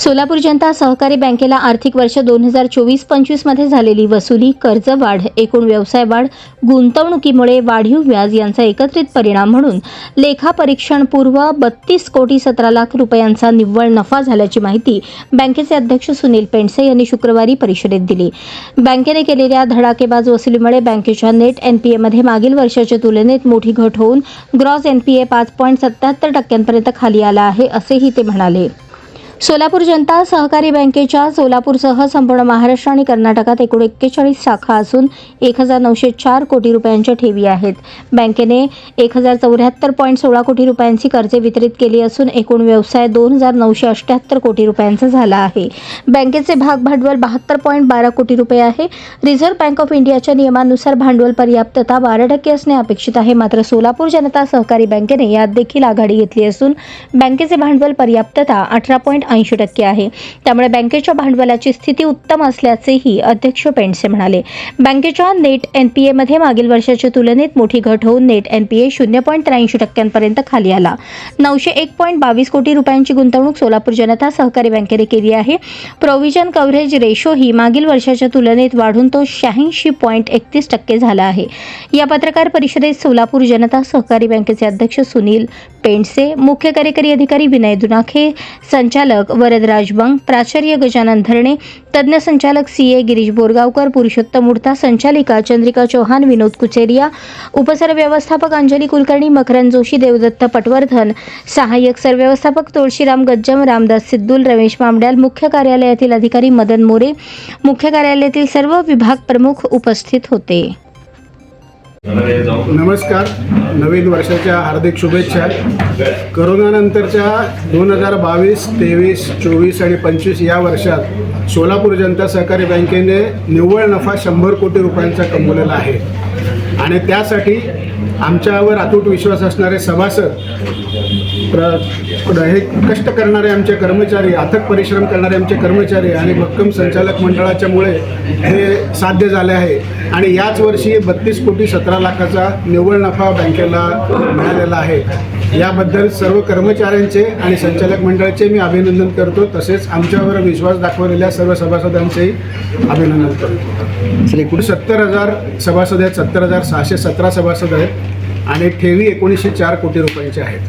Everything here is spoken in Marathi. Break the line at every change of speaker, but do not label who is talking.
सोलापूर जनता सहकारी बँकेला आर्थिक वर्ष दोन हजार चोवीस पंचवीसमध्ये झालेली वसुली कर्ज वाढ एकूण व्यवसाय वाढ गुंतवणुकीमुळे वाढीव व्याज यांचा एकत्रित परिणाम म्हणून लेखापरीक्षणपूर्व बत्तीस कोटी सतरा लाख रुपयांचा निव्वळ नफा झाल्याची माहिती बँकेचे अध्यक्ष सुनील पेंडसे यांनी शुक्रवारी परिषदेत दिली. बँकेने केलेल्या धडाकेबाज वसुलीमुळे बँकेच्या नेट एनपीएमध्ये मागील वर्षाच्या तुलनेत मोठी घट होऊन ग्रॉस एनपीए पाच पॉईंट सत्याहत्तर टक्क्यांपर्यंत खाली आला आहे असेही ते म्हणाले. सोलापूर जनता सहकारी बँकेच्या सोलापूरसह संपूर्ण महाराष्ट्र आणि कर्नाटकात एकूण एक्केचाळीस शाखा असून एक हजार नऊशे चार कोटी रुपयांच्या ठेवी आहेत. बँकेने एक हजार चौऱ्याहत्तर पॉईंट सोळा कोटी रुपयांची कर्जे वितरित केली असून एकूण व्यवसाय दोन हजार नऊशे अठ्ठ्याहत्तर कोटी रुपयांचा झाला आहे. बँकेचे भाग भांडवल बहात्तर पॉईंट बारा कोटी रुपये आहे. रिझर्व्ह बँक ऑफ इंडियाच्या नियमानुसार भांडवल पर्याप्तता बारा टक्के असणे अपेक्षित आहे. मात्र सोलापूर जनता सहकारी बँकेने यात देखील आघाडी घेतली असून बँकेचे भांडवल पर्याप्तता अठरा पॉईंट ऐंशी टक्के आहे. त्यामुळे बँकेच्या भांडवलाची स्थिती उत्तम असल्याचेही अध्यक्ष पेंडसे म्हणाले. बँकेच्या नेट एनपीएमध्ये मागील वर्षाच्या तुलनेत मोठी घट होऊन नेट एनपीए शून्य पॉईंट त्र्याऐंशी टक्क्यांपर्यंत खाली आला. नऊशे एक पॉईंट बावीस कोटी रुपयांची गुंतवणूक सोलापूर जनता सहकारी बँकेने केली आहे. प्रोव्हिजन कव्हरेज रेशो ही मागील वर्षाच्या तुलनेत वाढून तो शहाऐंशी पॉईंट एकतीस टक्के झाला आहे. या पत्रकार परिषदेत सोलापूर जनता सहकारी बँकेचे अध्यक्ष सुनील पेंडसे मुख्य कार्यकारी अधिकारी विनय दुनाखे संचालक वरदराज बंग प्राचार्य गजानन धरणे तज्ज्ञ संचालक सी ए गिरीश बोरगावकर पुरुषोत्तम उडता संचालिका चंद्रिका चौहान विनोद कुचेरिया उपसर व्यवस्थापक अंजली कुलकर्णी मकरंद जोशी देवदत्त पटवर्धन सहाय्यक सरव्यवस्थापक तुळशीराम गज्जम रामदास सिद्दूल रमेश मामड्याल मुख्य कार्यालयातील अधिकारी मदन मोरे मुख्य कार्यालयातील सर्व विभाग प्रमुख उपस्थित होते.
नमस्कार. नवीन वर्षाच्या हार्दिक शुभेच्छा. करोनानंतरच्या दोन हजार बावीस तेवीस चोवीस आणि पंचवीस या वर्षात सोलापूर जनता सहकारी बँकेने निव्वळ नफा शंभर कोटी रुपयांचा कमवलेला आहे. आणि त्यासाठी आमच्यावर अतूट विश्वास असणारे सभासद प्र प्र- हे कष्ट करणारे आमचे कर्मचारी अथक परिश्रम करणारे आमचे कर्मचारी आणि भक्कम संचालक मंडळाच्यामुळे हे साध्य झाले आहे. आणि याच वर्षी बत्तीस कोटी सतरा लाखाचा निव्वळ नफा बँकेला मिळालेला आहे. याबद्दल सर्व कर्मचाऱ्यांचे आणि संचालक मंडळाचे मी अभिनंदन करतो. तसेच आमच्यावर विश्वास दाखवलेल्या सर्व सभासदांचेही अभिनंदन करतो. सर एकूण सत्तर हजार सभासद आहेत. सत्तर हजार सहाशे सतरा सभासद आहेत. आणि ठेवी एकोणीसशे चार कोटी रुपयांचे आहेत.